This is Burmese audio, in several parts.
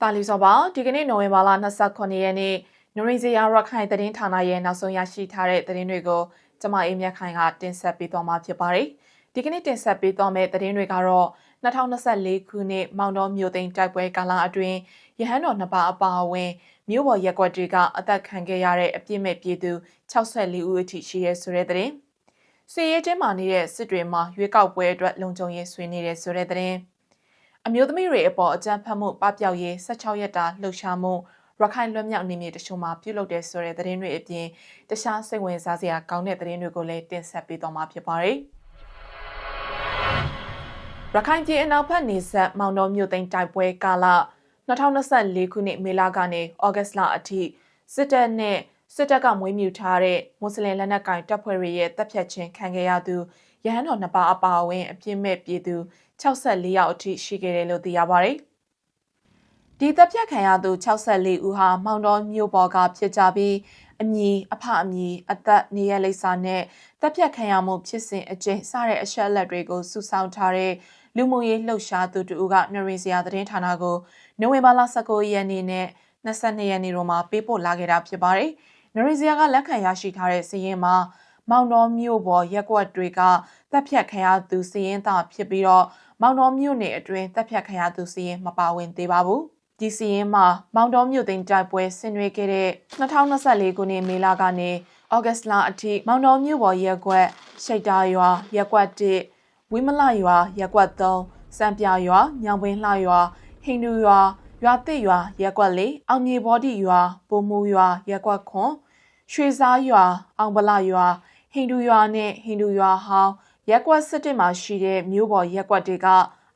တာလီစောပါဒီကနေ့နိုဝင်ဘာလ29ရက်နေ့နရိဇီယာရခိုင်သတင်းဌာနရဲ့နောက်ဆုံးရရှိထားတဲ့သတင်းတွေကိုကျမအေးမြတ်ခိုင်ကတင်ဆက်ပေးသွားမှာဖြစ်ပါတယ်ဒီကနေ့တင်ဆက်ပေးသွားမယ့်သတင်းတွေကတော့2024ခုနှစ်မောင်တော်မြို့သိမ်းတိုက်ပွဲကာလအတွင်းရဟန်းတော်နှစ်ပါးအပါအဝင်မြို့ပေါ်ရက်ကွက်တွေကအသက်ခံခဲ့ရတဲ့အပြစ်မဲ့ပြည်သူ64ဦးအထိရှိရဲဆိုတဲ့သတင်းဆွေရဲချင်းမာနေတဲ့စစ်တွေမှာရွေးကောက်ပွဲအတွက်လုံခြုံရေးဆွေးနွေးတဲ့ဆိုတဲ့သတင်း အမျိုးသမီးတွေအပေါ်အကြမ်းဖက်မှုပပျောက်ရေး16ရက်တာလှုပ်ရှားမှုရခိုင်လွတ်မြောက်နေမြေတချို့မှာပြုလုပ်တဲ့ဆိုတဲ့သတင်းတွေအပြင်တခြားစိတ်ဝင်စားစရာကောင်းတဲ့သတင်းတွေကိုလည်းတင်ဆက်ပေးသွားမှာဖြစ်ပါတယ်။ရခိုင်ပြည်အနောက်ဘက်နေဆက်မောင်တော်မြို့သိမ်းတိုက်ပွဲကာလ2024ခုနှစ်မေလကနေဩဂတ်လအထိစစ်တပ်နဲ့စစ်တပ်ကမွေးမြူထားတဲ့မွတ်စလင်လက်နက်ကိုင်တပ်ဖွဲ့တွေရဲ့တပ်ဖြတ်ခြင်းခံခဲ့ရသူ ရဟန်းတော်နှစ်ပါးအပါအဝင်အပြစ်မဲ့ပြည်သူ64ယောက်အထိရှိခဲ့တယ်လို့သိရပါတယ်။ဒီတပ်ဖြတ်ခံရသူ64ဦးဟာမောင်တော်မြို့ပေါ်ကဖြစ်ကြပြီးအမည်အဖအမည်အသက်နေရလိပ်စာနဲ့တပ်ဖြတ်ခံရမှုဖြစ်စဉ်အကျဉ်းစတဲ့အချက်အလက်တွေကိုစုဆောင်းထားတဲ့လူမှုရေးလှုပ်ရှားသူတူကနရီစရာသတင်းဌာနကိုနိုဝင်ဘာလ19ရက်နေ့နဲ့22ရက်နေ့တို့မှာပေးပို့လာခဲ့တာဖြစ်ပါတယ်။နရီစရာကလက်ခံရရှိထားတဲ့စီးရင်မှာ မောင်တော်မြို့ပေါ်ရက်ကွက်တွေကတပ်ဖြတ်ခံရသူစီးရင်သာဖြစ်ပြီးတော့မောင်တော်မြို့နယ်အတွင်းတပ်ဖြတ်ခံရသူစီးရင်မပါဝင်သေးပါဘူး။ဒီစီရင်မှာမောင်တော်မြို့သိမ်းတိုက်ပွဲဆင်နွှဲခဲ့တဲ့2024ခုနှစ်မေလကနေဩဂတ်လအထိမောင်တော်မြို့ပေါ်ရက်ကွက်ရှိတ်တာရွာရက်ကွက်1ဝိမလရွာရက်ကွက်3စံပြရွာညောင်ပင်လှရွာဟိန္ဒူရွာရွာတစ်ရွာရက်ကွက်၄အောင်မြေဘောတိရွာပုံမူရွာရက်ကွက်ခွန်ရွှေစားရွာအောင်ဗလာရွာ ဟိန္ဒူရွာနဲ့ဟိန္ဒူရွာဟောင်းရက်ကွက်စစ်တစ်မှာရှိတဲ့မြို့ပေါ်ရက်ကွက်တွေက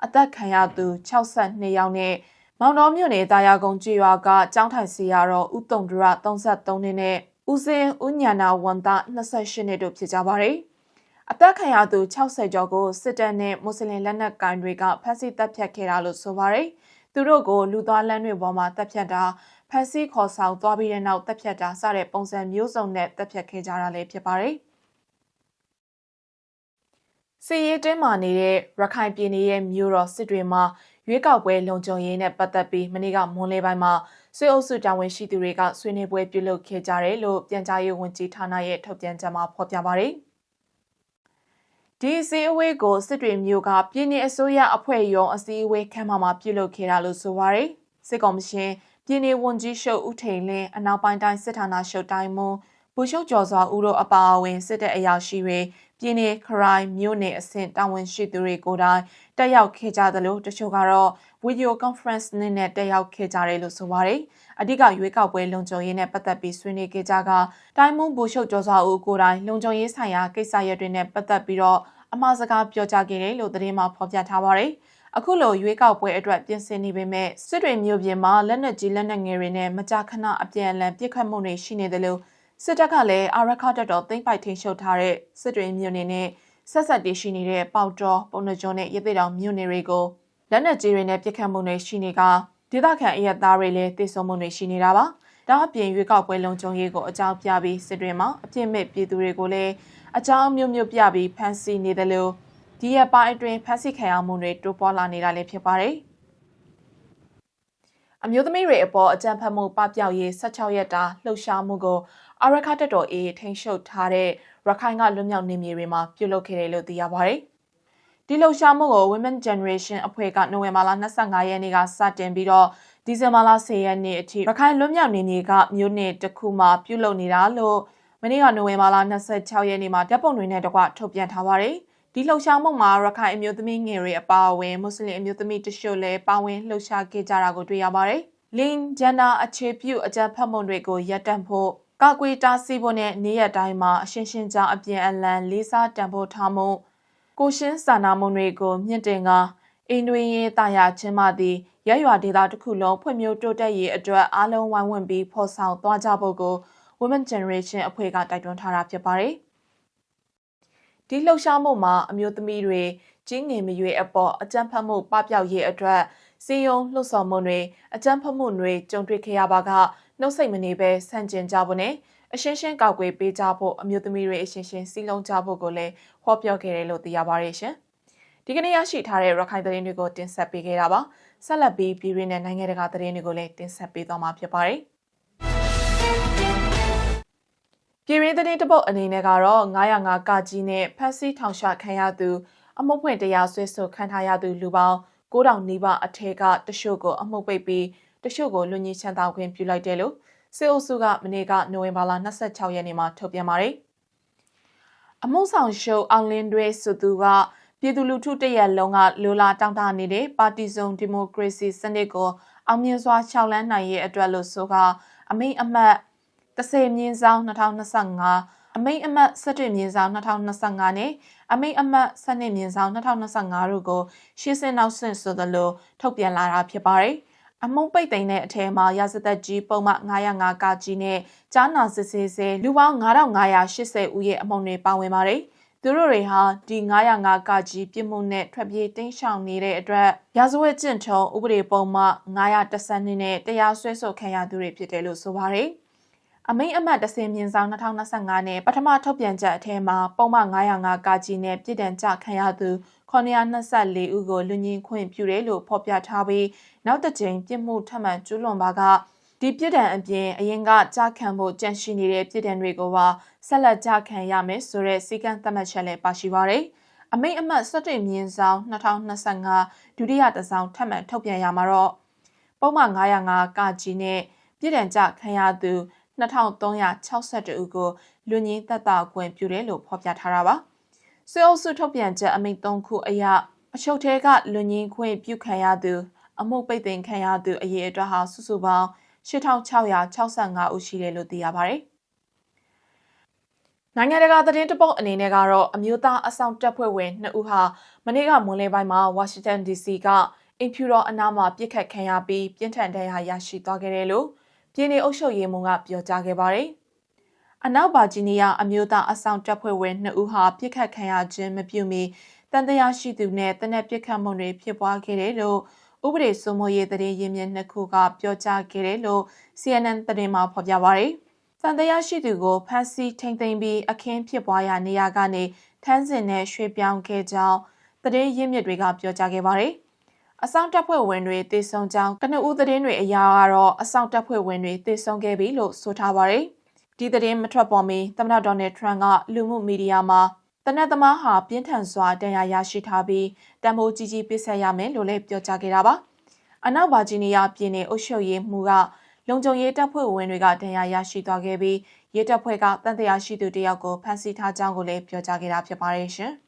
အသက်ခံရသူ62ယောက်နဲ့မောင်တော်မြို့နယ်တာယာကုန်းကျွော်ကကျောင်းထိုင်စီရတော့ဥတုံဒရ33နှစ်နဲ့ဦးစင်ဦးညာနာဝန်သား28နှစ်တို့ဖြစ်ကြပါတယ်။အသက်ခံရသူ60ကျော်ကိုစစ်တပ်နဲ့မွတ်စလင်လက်နက်ကိုင်တွေကဖမ်းဆီးတပ်ဖြတ်ခဲ့တာလို့ဆိုပါတယ်။သူတို့ကိုလူသားလမ်းတွေပေါ်မှာတပ်ဖြတ်တာဖမ်းဆီးခေါ်ဆောင်သွားပြီးတဲ့နောက်တပ်ဖြတ်တာစတဲ့ပုံစံမျိုးစုံနဲ့တပ်ဖြတ်ခဲ့ကြတာလည်းဖြစ်ပါတယ်။ စီရေးတင်းမာနေတဲ့ရခိုင်ပြည်နယ်ရဲ့မြို့တော်စစ်တွေမှာရွေးကောက်ပွဲလုံခြုံရေးနဲ့ပတ်သက်ပြီးမနေ့ကမွန်းလေးပိုင်းမှာဆွေးအုပ်စုတာဝန်ရှိသူတွေကဆွေးနွေးပွဲပြုလုပ်ခဲ့ကြတယ်လို့ပြန်ကြားရေးဝန်ကြီးဌာနရဲ့ထုတ်ပြန်ချက်မှာဖော်ပြပါတယ်။ဒီစီအဝေးကိုစစ်တွေမျိုးကပြည်내အစိုးရအဖွဲ့ရုံးအစည်းအဝေးခန်းမမှာပြုလုပ်ခဲ့တာလို့ဆိုပါရယ်စစ်ကောင်မရှင်ပြည်내ဝန်ကြီးရှုပ်ဦးထိန်လင်းအနောက်ပိုင်းတိုင်းစစ်ဌာနရှုပ်တိုင်းမွန်ဘူရှုပ်ကျော်စွာဦးတို့အပါအဝင်စစ်တပ်အရာရှိတွေ ပြည်내ခရိုင်မြို့နယ်အဆင့်တာဝန်ရှိသူတွေကိုယ်တိုင်တက်ရောက်ခဲ့ကြသလိုတချို့ကတော့ video conference နဲ့နဲ့တက်ရောက်ခဲ့ကြတယ်လို့ဆိုပါတယ်။အဓိကရွေးကောက်ပွဲလုံခြုံရေးနဲ့ပတ်သက်ပြီးဆွေးနွေးခဲ့ကြကတိုင်းမုံဘူရှုပ်ကျော်စွာဦးကိုယ်တိုင်လုံခြုံရေးဆိုင်ရာကိစ္စရပ်တွေနဲ့ပတ်သက်ပြီးတော့အမှားစကားပြောကြားခဲ့တယ်လို့သတင်းမှာဖော်ပြထားပါတယ်။အခုလိုရွေးကောက်ပွဲအတွက်ပြင်ဆင်နေပေမဲ့စစ်တွေမျိုးပြင်မှာလက်နက်ကြီးလက်နက်ငယ်တွေနဲ့မကြာခဏအပြန်အလှန်ပြစ်ခတ်မှုတွေရှိနေတယ်လို့ စစ်တပ်ကလည်းအာရခတက်တော်သိမ့်ပိုက်ထိန်ရှုပ်ထားတဲ့စစ်တွေမြို့နယ်နဲ့ဆက်ဆက်တည်ရှိနေတဲ့ပေါတော်ပုံနှကျွန်းနဲ့ရသေတောင်မြို့နယ်တွေကိုလက်နက်ကြီးတွေနဲ့ပစ်ခတ်မှုတွေရှိနေကဒေသခံအရက်သားတွေလည်းတိစုံမှုတွေရှိနေတာပါ။ဒါအပြင်ရွေးကောက်ပွဲလုံခြုံရေးကိုအကြောင်းပြပြီးစစ်တွေမှာအပြစ်မဲ့ပြည်သူတွေကိုလည်းအကြောင်းမျိုးမျိုးပြပြီးဖမ်းဆီးနေတယ်လို့ဒီရက်ပိုင်းအတွင်းဖမ်းဆီးခံရမှုတွေတိုးပွားလာနေတာလည်းဖြစ်ပါတယ်။အမျိုးသမီးတွေအပေါ်အကြမ်းဖက်မှုပပျောက်ရေး16ရက်တာလှုပ်ရှားမှုကို အာရခတက်တော်အေးထိန်ရှုပ်ထားတဲ့ရခိုင်ကလွတ်မြောက်နေမြေတွေမှာပြုလုပ်ခဲ့တယ်လို့သိရပါတယ်။ဒီလှုပ်ရှားမှုကို Women Generation အဖွဲ့ကနိုဝင်ဘာလ25ရက်နေ့ကစတင်ပြီးတော့ဒီဇင်ဘာလ10ရက်နေ့အထိရခိုင်လွတ်မြောက်နေမြေကမြို့နယ်တစ်ခုမှာပြုလုပ်နေတာလို့မနေ့ကနိုဝင်ဘာလ26ရက်နေ့မှာဓာတ်ပုံတွေနဲ့တကွထုတ်ပြန်ထားပါတယ်။ဒီလှုပ်ရှားမှုမှာရခိုင်အမျိုးသမီးငယ်တွေအပါအဝင်မွတ်စလင်အမျိုးသမီးတချို့လည်းပါဝင်လှုပ်ရှားခဲ့ကြတာကိုတွေ့ရပါတယ်။ Lin Gender အခြေပြုအကြံဖတ်မှုတွေကိုရပ်တန့်ဖို့ ကာကွယ်တားဆီးဖို့နဲ့နေရတိုင်းမှာအရှင်းရှင်းကြောင်းအပြန်အလှန်လေးစားတန်ဖိုးထားမှုကိုရှင်းစာနာမှုတွေကိုမြင့်တင်ကာအင်းတွင်ရေးတာယာချင်းမှသည်ရရွာဒေသတစ်ခုလုံးဖွံ့ဖြိုးတိုးတက်ရေးအတွက်အားလုံးဝိုင်းဝန်းပြီးဖော်ဆောင်သွားကြဖို့ကို Women Generation အဖွဲ့ကတိုက်တွန်းထားတာဖြစ်ပါတယ်။ဒီလှုပ်ရှားမှုမှာအမျိုးသမီးတွေကြီးငယ်မရွေအပေါ်အကြမ်းဖက်မှုပပျောက်ရေးအတွက်စီယုံလှုပ်ဆောင်မှုတွေအကြမ်းဖက်မှုတွေကြုံတွေ့ခဲ့ရပါက နှုတ်ဆက်မနေပဲဆန့်ကျင်ကြဖို့နဲ့အရှင်းရှင်းကောက်ွယ်ပေးကြဖို့အမျိုးသမီးတွေအရှင်းရှင်းစီလုံးကြဖို့ကိုလည်းဟောပြောခဲ့တယ်လို့သိရပါတယ်ရှင်။ဒီကနေ့ရရှိထားတဲ့ရခိုင်သတင်းတွေကိုတင်ဆက်ပေးခဲ့တာပါဆက်လက်ပြီးပြည်ရင်းနဲ့နိုင်ငံတကာသတင်းတွေကိုလည်းတင်ဆက်ပေးသွားမှာဖြစ်ပါတယ်ပြည်ရင်းသတင်းတပုတ်အနေနဲ့ကတော့905ကကြီးနဲ့ဖက်စီထောင်ရှာခံရသူ အမှုဖွင့်တရားစွဲဆိုခံထားရသူလူပေါင်း9000နီးပါးအထက်ကတချို့ကိုအမှုပိတ်ပြီး တချို့ကိုလူညင်ချမ်းသာခွင့်ပြုလိုက်တယ်လို့စစ်အုပ်စုကမနေ့ကနိုဝင်ဘာလ26ရက်နေ့မှာထုတ်ပြန်ပါတယ်။အမှုဆောင်ရှုပ်အောင်လင်းတွေဆိုသူကပြည်သူလူထုတရက်လုံးကလိုလာတောင်းတနေတဲ့ပါတီစုံဒီမိုကရေစီစနစ်ကိုအောင်မြင်စွာခြောက်လန်းနိုင်ရေးအတွက်လို့ဆိုကအမိန်အမတ်30မြင်းဆောင်2025အမိန်အမတ်17မြင်းဆောင်2025နဲ့အမိန်အမတ်12မြင်းဆောင်2025တို့ကိုရှေ့စင်နောက်ဆင့်ဆိုသလိုထုတ်ပြန်လာတာဖြစ်ပါတယ်။ အမုံပိတ်သိမ်းတဲ့အထက်မှာရာဇသက်ကြီးပုံမှန်905ကကြီးနဲ့ကြားနာစစ်ဆေးဆဲလူပေါင်း9580ဦးရဲ့အမုံတွေပါဝင်ပါတယ်။သူတို့တွေဟာဒီ905ကကြီးပြစ်မှုနဲ့ထွက်ပြေးတိမ်းရှောင်နေတဲ့အတွက်ရာဇဝတ်ကျင့်ထုံဥပဒေပုံမှ912နဲ့တရားစွဲဆိုခံရသူတွေဖြစ်တယ်လို့ဆိုပါတယ်။ အမိန်အမတ်တစင်မြင့်ဆောင်2025နဲ့ပထမထုတ်ပြန်ချက်အထက်မှာပုံမှန်905ကကြီးနဲ့ပြည်တံကြခံရသူ924ဦးကိုလူညင်ခွင့်ပြုတယ်လို့ဖော်ပြထားပြီးနောက်တစ်ကြိမ်ပြစ်မှုထပ်မံကျူးလွန်ပါကဒီပြည်တံအပြင်အရင်ကကြခံဖို့ကြန့်ရှိနေတဲ့ပြည်တံတွေကိုပါဆက်လက်ကြခံရမယ်ဆိုတဲ့စီကံသတ်မှတ်ချက်လည်းပါရှိပါတယ်။အမိန်အမတ်17မြင်းဆောင်2025ဒုတိယတစောင်းထပ်မံထုတ်ပြန်ရမှာတော့ပုံမှန်905ကကြီးနဲ့ပြည်တံကြခံရသူ 2362ဦးကိုလူငင်းသက်သာခွင့်ပြုတယ်လို့ဖော်ပြထားတာပါ။ဆွေအုပ်စုထုတ်ပြန်ချက်အမိန့်၃ခုအရအချုပ်ထဲကလူငင်းခွင့်ပြုခံရသူ အမှုပိတ်သိမ်းခံရသူအရေအတွက်ဟာစုစုပေါင်း8665ဦးရှိတယ်လို့သိရပါတယ်။နိုင်ငံတကာသတင်းတပုတ်အနေနဲ့ကတော့အမျိုးသားအဆောင်တပ်ဖွဲ့ဝင်2ဦးဟာမနေ့ကမွန်လယ်ပိုင်းမှာဝါရှင်တန် DC ကအင်ဖြူတော်အနားမှာပြစ်ခတ်ခံရပြီးပြင်းထန်ဒဏ်ရာရရှိသွားခဲ့တယ်လို့ ပြည်내အုပ်ချုပ်ရေးမှူးကပြောကြားခဲ့ပါတယ်။အနောက်ဗာဂျီးနီးယားအမျိုးသားအဆောင်တပ်ဖွဲ့ဝင်2ဦးဟာပြစ်ခတ်ခံရခြင်းမပြုမီတန်တရားရှိသူနဲ့တနက်ပြစ်ခတ်မှုတွေဖြစ်ပွားခဲ့တယ်လို့ဥပဒေစိုးမိုးရေးသတင်းရင်းမြစ်နှစ်ခုကပြောကြားခဲ့တယ်လို့ CNN သတင်းမှာဖော်ပြပါတယ်။တန်တရားရှိသူကိုဖမ်းဆီးထိန်သိမ်းပြီးအခင်းဖြစ်ပွားရာနေရာကနေထန်းစင်နဲ့ရွှေ့ပြောင်းခဲ့ကြောင်းသတင်းရင်းမြစ်တွေကပြောကြားခဲ့ပါတယ်။ အဆောင်တပ်ဖွဲ့ဝင်တွေတေဆုံကြောင်းကနဦးသတင်းတွေအရကတော့အဆောင်တပ်ဖွဲ့ဝင်တွေတေဆုံခဲ့ပြီလို့ဆိုထားပါတယ်။ဒီသတင်းမထွက်ပေါ်မီသမ္မတဒေါ်နယ်ထရန့်ကလူမှုမီဒီယာမှာတနက်သမားဟာပြင်းထန်စွာတန်ရာရရှိထားပြီးတံမိုးကြီးကြီးပစ်ဆက်ရမယ်လို့လည်းပြောကြားခဲ့တာပါ။အနောက်ဗာဂျီးနီးယားပြည်နယ်အုပ်ချုပ်ရေးမှူးကလုံခြုံရေးတပ်ဖွဲ့ဝင်တွေကတန်ရာရရှိသွားခဲ့ပြီးရဲတပ်ဖွဲ့ကတန်တရားရှိသူတယောက်ကိုဖမ်းဆီးထားကြောင်းကိုလည်းပြောကြားခဲ့တာဖြစ်ပါတယ်ရှင်။